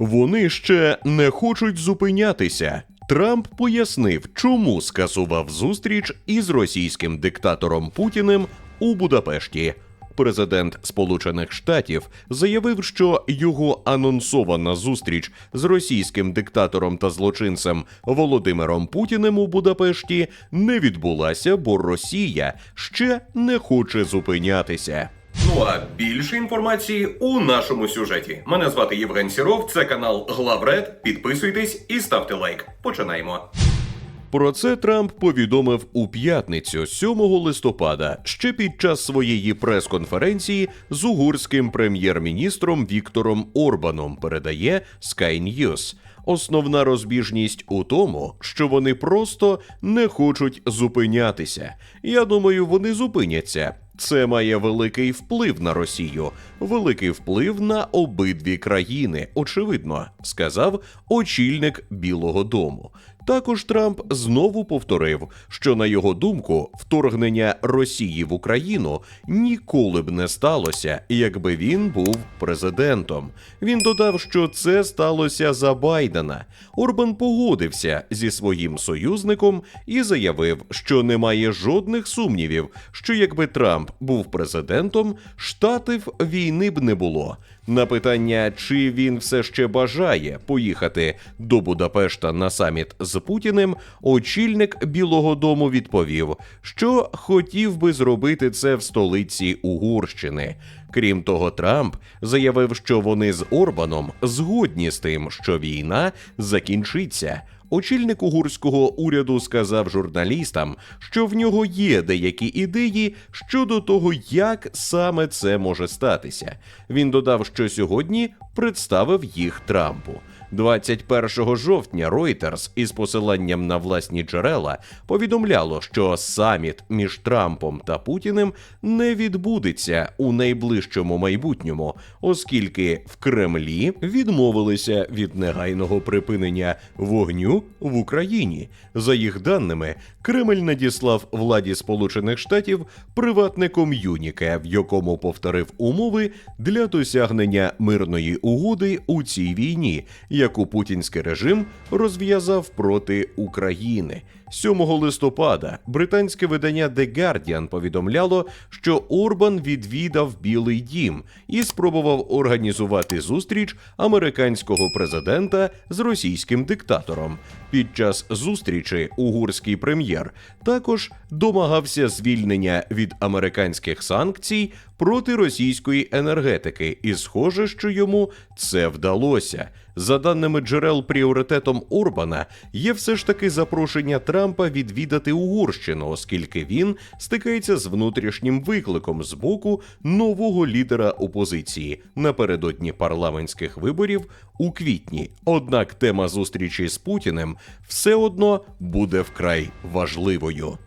Вони ще не хочуть зупинятися. Трамп пояснив, чому скасував зустріч із російським диктатором Путіним у Будапешті. Президент Сполучених Штатів заявив, що його анонсована зустріч з російським диктатором та злочинцем Володимиром Путіним у Будапешті не відбулася, бо Росія ще не хоче зупинятися. Ну а більше інформації у нашому сюжеті. Мене звати Євген Сіров, це канал Главред. Підписуйтесь і ставте лайк. Починаємо. Про це Трамп повідомив у п'ятницю, 7 листопада, ще під час своєї прес-конференції з угорським прем'єр-міністром Віктором Орбаном. Передає Sky News. Основна розбіжність у тому, що вони просто не хочуть зупинятися. Я думаю, вони зупиняться. Це має великий вплив на Росію, великий вплив на обидві країни, очевидно, сказав очільник Білого Дому. Також Трамп знову повторив, що на його думку, вторгнення Росії в Україну ніколи б не сталося, якби він був президентом. Він додав, що це сталося за Байдена. Орбан погодився зі своїм союзником і заявив, що немає жодних сумнівів, що якби Трамп був президентом, штатів війни б не було. На питання, чи він все ще бажає поїхати до Будапешта на саміт з Путіним, очільник Білого Дому відповів, що хотів би зробити це в столиці Угорщини. Крім того, Трамп заявив, що вони з Орбаном згодні з тим, що війна закінчиться. Очільник угорського уряду сказав журналістам, що в нього є деякі ідеї щодо того, як саме це може статися. Він додав, що сьогодні представив їх Трампу. 21 жовтня Reuters із посиланням на власні джерела повідомляло, що саміт між Трампом та Путіним не відбудеться у найближчому майбутньому, оскільки в Кремлі відмовилися від негайного припинення вогню в Україні. За їх даними, Кремль надіслав владі Сполучених Штатів приватне ком'юніке, в якому повторив умови для досягнення мирної угоди у цій війні, яку путінський режим розв'язав проти України. 7 листопада британське видання The Guardian повідомляло, що Орбан відвідав Білий Дім і спробував організувати зустріч американського президента з російським диктатором. Під час зустрічі угорський прем'єр також домагався звільнення від американських санкцій проти російської енергетики, і схоже, що йому це вдалося. За даними джерел, пріоритетом Орбана є все ж таки запрошення Трампа відвідати Угорщину, оскільки він стикається з внутрішнім викликом з боку нового лідера опозиції напередодні парламентських виборів у квітні. Однак тема зустрічі з Путіним все одно буде вкрай важливою.